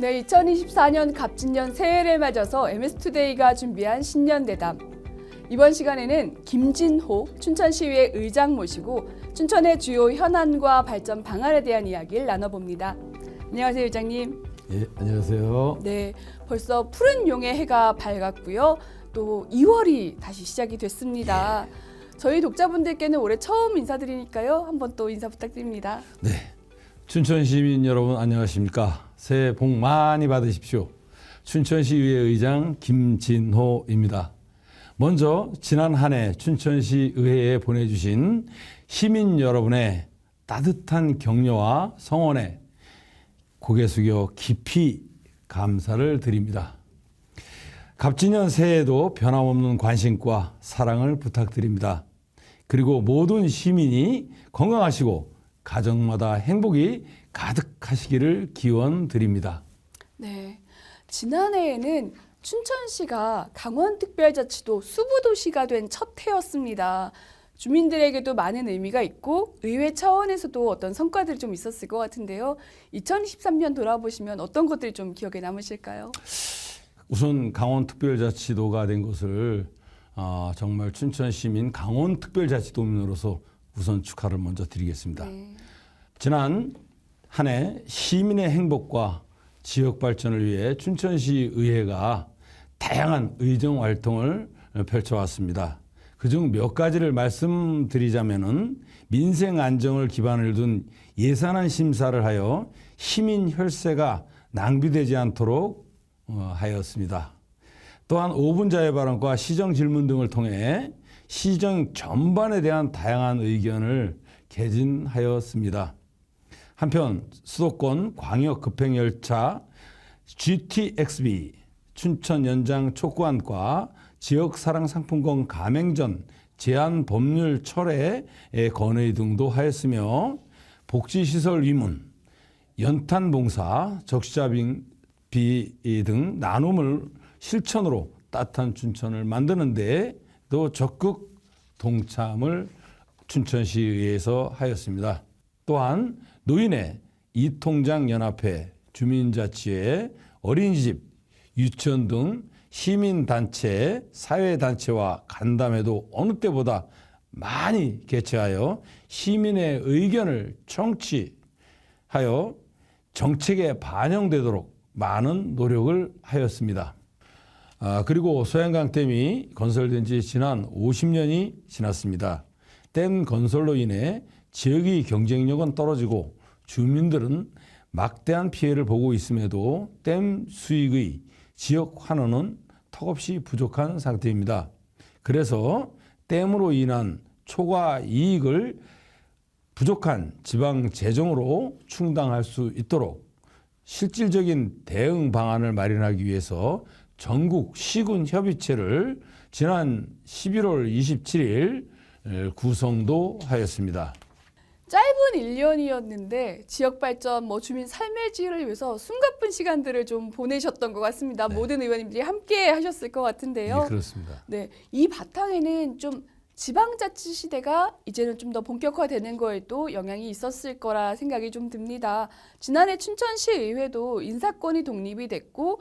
네, 2024년 갑진년 새해를 맞아서 MS투데이가 준비한 신년 대담. 이번 시간에는 김진호 춘천시의회 의장 모시고 춘천의 주요 현안과 발전 방안에 대한 이야기를 나눠봅니다. 안녕하세요, 의장님. 예, 안녕하세요. 네, 벌써 푸른 용의 해가 밝았고요. 또 2월이 다시 시작이 됐습니다. 저희 독자분들께는 올해 처음 인사드리니까요. 한번 또 인사 부탁드립니다. 네. 춘천 시민 여러분 안녕하십니까? 새해 복 많이 받으십시오. 춘천시의회 의장 김진호입니다. 먼저 지난 한 해 춘천시 의회에 보내주신 시민 여러분의 따뜻한 격려와 성원에 고개 숙여 깊이 감사를 드립니다. 갑진년 새해에도 변함없는 관심과 사랑을 부탁드립니다. 그리고 모든 시민이 건강하시고 가정마다 행복이 가득하시기를 기원 드립니다. 네. 지난해에는 춘천시가 강원특별자치도 수부도시가 된 첫 해였습니다. 주민들에게도 많은 의미가 있고 의회 차원에서도 어떤 성과들이 좀 있었을 것 같은데요. 2023년 돌아보시면 어떤 것들이 좀 기억에 남으실까요? 우선 강원특별자치도가 된 것을 아, 정말 춘천 시민 강원특별자치도민으로서 우선 축하를 먼저 드리겠습니다. 네. 지난 한 해 시민의 행복과 지역 발전을 위해 춘천시 의회가 다양한 의정 활동을 펼쳐왔습니다. 그중 몇 가지를 말씀드리자면은 민생 안정을 기반을 둔 예산안 심사를 하여 시민 혈세가 낭비되지 않도록 어, 하였습니다. 또한 5분 자유 발언과 시정 질문 등을 통해 시정 전반에 대한 다양한 의견을 개진하였습니다. 한편 수도권 광역 급행 열차 GTXB 춘천 연장 촉구안과 지역 사랑 상품권 가맹전 제한 법률 철회 건의 등도 하였으며 복지시설 위문 연탄 봉사 적시자비 등 나눔을 실천으로 따뜻한 춘천을 만드는데 또 적극 동참을 춘천시의회에서 하였습니다. 또한 노인의 이통장 연합회, 주민자치회, 어린이집, 유치원 등 시민단체, 사회단체와 간담회도 어느 때보다 많이 개최하여 시민의 의견을 청취하여 정책에 반영되도록 많은 노력을 하였습니다. 아, 그리고 소양강댐이 건설된 지 지난 50년이 지났습니다. 댐 건설로 인해 지역의 경쟁력은 떨어지고 주민들은 막대한 피해를 보고 있음에도 댐 수익의 지역 환원은 턱없이 부족한 상태입니다. 그래서 댐으로 인한 초과 이익을 부족한 지방 재정으로 충당할 수 있도록 실질적인 대응 방안을 마련하기 위해서 전국 시군 협의체를 지난 11월 27일 구성도 하였습니다. 짧은 1년이었는데 지역 발전, 뭐 주민 삶의 질을 위해서 숨가쁜 시간들을 좀 보내셨던 것 같습니다. 모든 의원님들이 함께 하셨을 것 같은데요. 네, 그렇습니다. 네, 이 바탕에는 좀 지방자치 시대가 이제는 좀 더 본격화되는 거에도 영향이 있었을 거라 생각이 좀 듭니다. 지난해 춘천시 의회도 인사권이 독립이 됐고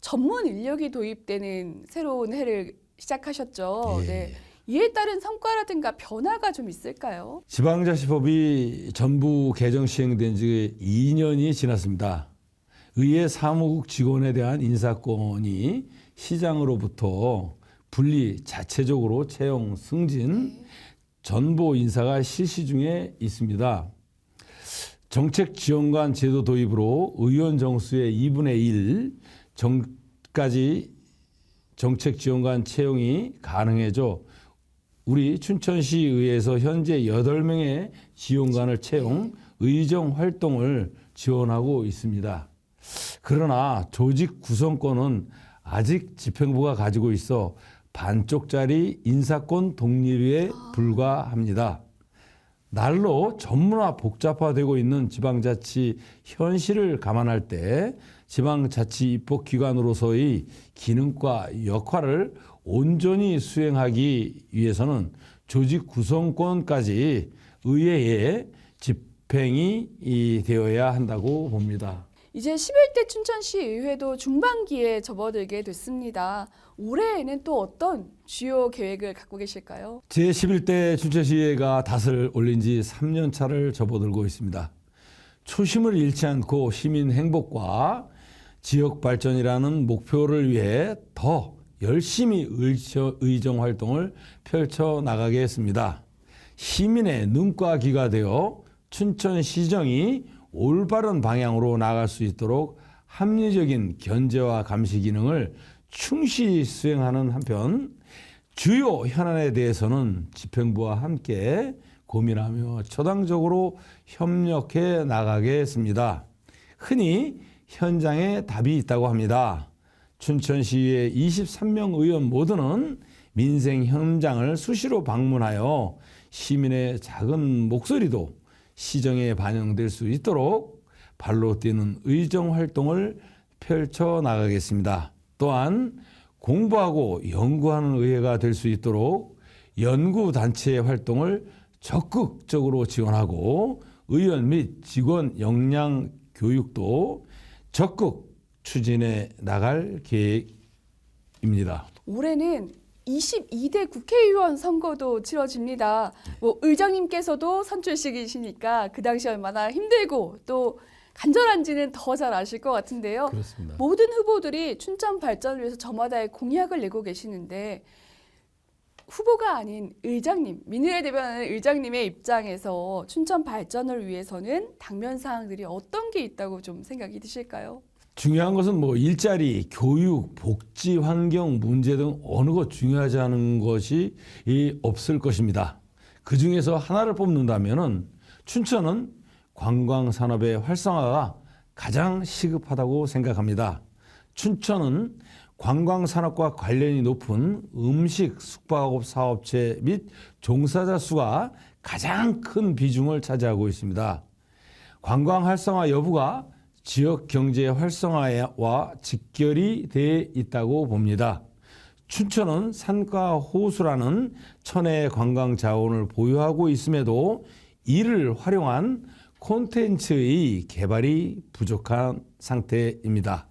전문 인력이 도입되는 새로운 해를 시작하셨죠. 예. 네. 이에 따른 성과라든가 변화가 좀 있을까요? 지방자치법이 전부 개정 시행된 지 2년이 지났습니다. 의회 사무국 직원에 대한 인사권이 시장으로부터 분리 자체적으로 채용 승진 전보 인사가 실시 중에 있습니다. 정책 지원관 제도 도입으로 의원 정수의 2분의 1 정까지 정책 지원관 채용이 가능해져 우리 춘천시 의회에서 현재 8명의 지원관을 채용 의정 활동을 지원하고 있습니다. 그러나 조직 구성권은 아직 집행부가 가지고 있어 반쪽짜리 인사권 독립에 불과합니다. 날로 전문화 복잡화되고 있는 지방자치 현실을 감안할 때 지방자치 입법기관으로서의 기능과 역할을 온전히 수행하기 위해서는 조직 구성권까지 의회에 집행이 이 되어야 한다고 봅니다. 이제 11대 춘천시 의회도 중반기에 접어들게 됐습니다. 올해에는 또 어떤 주요 계획을 갖고 계실까요? 제11대 춘천시의회가 닷을 올린 지 3년 차를 접어들고 있습니다. 초심을 잃지 않고 시민 행복과 지역 발전이라는 목표를 위해 더 열심히 의정 활동을 펼쳐 나가겠습니다. 시민의 눈과 귀가 되어 춘천 시정이 올바른 방향으로 나갈 수 있도록 합리적인 견제와 감시 기능을 충실히 수행하는 한편 주요 현안에 대해서는 집행부와 함께 고민하며 초당적으로 협력해 나가겠습니다. 흔히 현장에 답이 있다고 합니다. 춘천시의 23명 의원 모두는 민생 현장을 수시로 방문하여 시민의 작은 목소리도 시정에 반영될 수 있도록 발로 뛰는 의정 활동을 펼쳐 나가겠습니다. 또한 공부하고 연구하는 의회가 될 수 있도록 연구 단체의 활동을 적극적으로 지원하고 의원 및 직원 역량 교육도 적극 추진해 나갈 계획입니다. 올해는 22대 국회의원 선거도 치러집니다. 뭐 의장님께서도 선출식이시니까 그 당시 얼마나 힘들고 또 간절한지는 더 잘 아실 것 같은데요. 그렇습니다. 모든 후보들이 춘천 발전을 위해서 저마다의 공약을 내고 계시는데 후보가 아닌 의장님, 민의회 대변하는 의장님의 입장에서 춘천 발전을 위해서는 당면 사항들이 어떤 게 있다고 좀 생각이 드실까요? 중요한 것은 뭐 일자리, 교육, 복지, 환경 문제 등 어느 것 중요하지 않은 것이 이 없을 것입니다. 그 중에서 하나를 뽑는다면은 춘천은 관광 산업의 활성화가 가장 시급하다고 생각합니다. 춘천은 관광 산업과 관련이 높은 음식 숙박업 사업체 및 종사자 수가 가장 큰 비중을 차지하고 있습니다. 관광 활성화 여부가 지역 경제 활성화와 직결이 돼 있다고 봅니다. 춘천은 산과 호수라는 천혜의 관광 자원을 보유하고 있음에도 이를 활용한 콘텐츠의 개발이 부족한 상태입니다.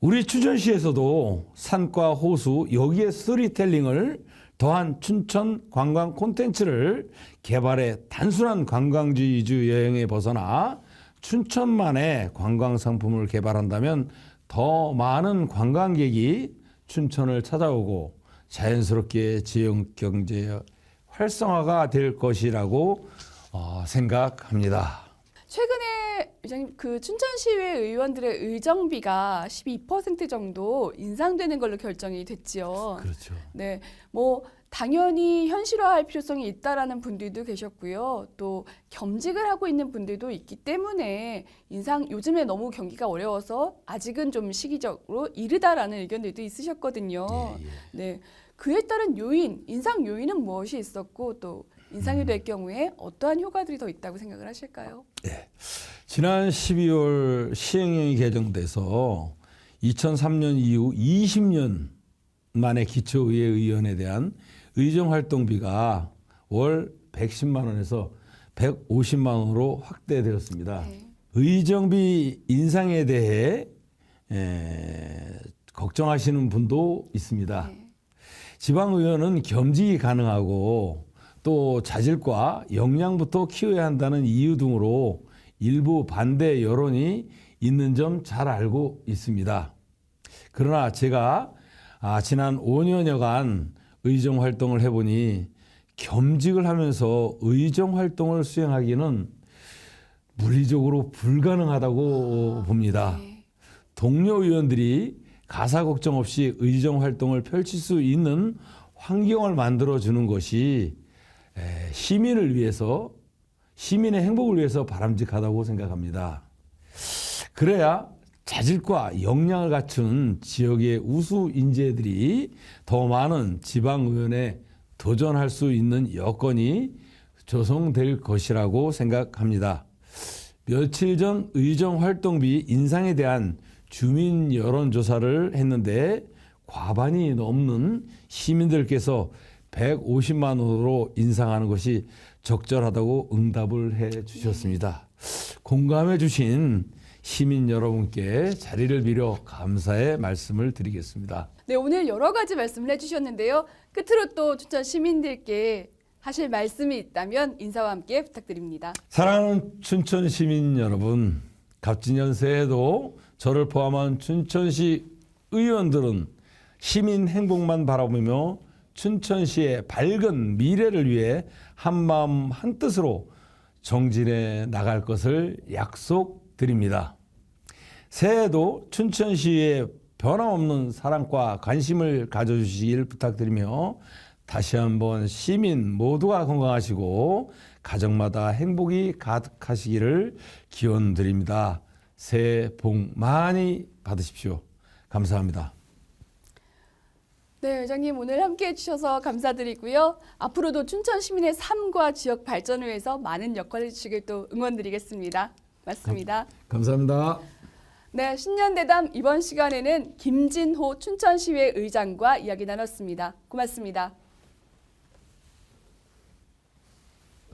우리 춘천시에서도 산과 호수 여기에 스토리텔링을 더한 춘천 관광 콘텐츠를 개발해 단순한 관광지 위주 여행에 벗어나 춘천만의 관광 상품을 개발한다면 더 많은 관광객이 춘천을 찾아오고 자연스럽게 지역 경제 활성화가 될 것이라고 어, 생각합니다. 최근에 그 춘천시의회 의원들의 의정비가 12% 정도 인상되는 걸로 결정이 됐지요. 그렇죠. 네, 뭐 당연히 현실화할 필요성이 있다라는 분들도 계셨고요. 또 겸직을 하고 있는 분들도 있기 때문에 인상 요즘에 너무 경기가 어려워서 아직은 좀 시기적으로 이르다라는 의견들도 있으셨거든요. 예, 예. 네, 그에 따른 요인, 인상 요인은 무엇이 있었고 또 인상이 될 경우에 어떠한 효과들이 더 있다고 생각을 하실까요? 지난 12월 시행령이 개정돼서 2003년 이후 20년 만에 기초의회 의원에 대한 의정 활동비가 월 110만 원에서 150만 원으로 확대되었습니다. 네. 의정비 인상에 대해 에, 걱정하시는 분도 있습니다. 네. 지방의원은 겸직이 가능하고 또 자질과 역량부터 키워야 한다는 이유 등으로 일부 반대 여론이 있는 점 잘 알고 있습니다. 그러나 제가 아, 지난 5년여간 의정 활동을 해보니 겸직을 하면서 의정 활동을 수행하기는 물리적으로 불가능하다고 봅니다. 네. 동료 의원들이 가사 걱정 없이 의정 활동을 펼칠 수 있는 환경을 만들어 주는 것이 에, 시민을 위해서 시민의 행복을 위해서 바람직하다고 생각합니다. 그래야 자질과 역량을 갖춘 지역의 우수 인재들이 더 많은 지방 의원에 도전할 수 있는 여건이 조성될 것이라고 생각합니다. 며칠 전 의정 활동비 인상에 대한 주민 여론조사를 했는데 과반이 넘는 시민들께서 150만 원으로 인상하는 것이 적절하다고 응답을 해 주셨습니다. 공감해 주신 시민 여러분께 자리를 빌어 감사의 말씀을 드리겠습니다. 네, 오늘 여러 가지 말씀을 해주셨는데요. 끝으로 또 춘천 시민들께 하실 말씀이 있다면 인사와 함께 부탁드립니다. 사랑하는 춘천 시민 여러분, 갑진년 새해에도 저를 포함한 춘천시 의원들은 시민 행복만 바라보며 춘천시의 밝은 미래를 위해 한마음 한뜻으로 정진해 나갈 것을 약속 드립니다. 새해에도 춘천시에 변함없는 사랑과 관심을 가져주시길 부탁드리며 다시 한번 시민 모두가 건강하시고 가정마다 행복이 가득하시기를 기원 드립니다. 새해 복 많이 받으십시오. 감사합니다. 네, 회장님 오늘 함께 해주셔서 감사드리고요. 앞으로도 춘천 시민의 삶과 지역 발전을 위해서 많은 역할을 해주시길 또 응원드리겠습니다. 맞습니다. 감 사합니다. 네, 신년 대담 이번 시간에는 김진호 춘천시의회 의장과 이야기 나눴습니다. 고맙습니다.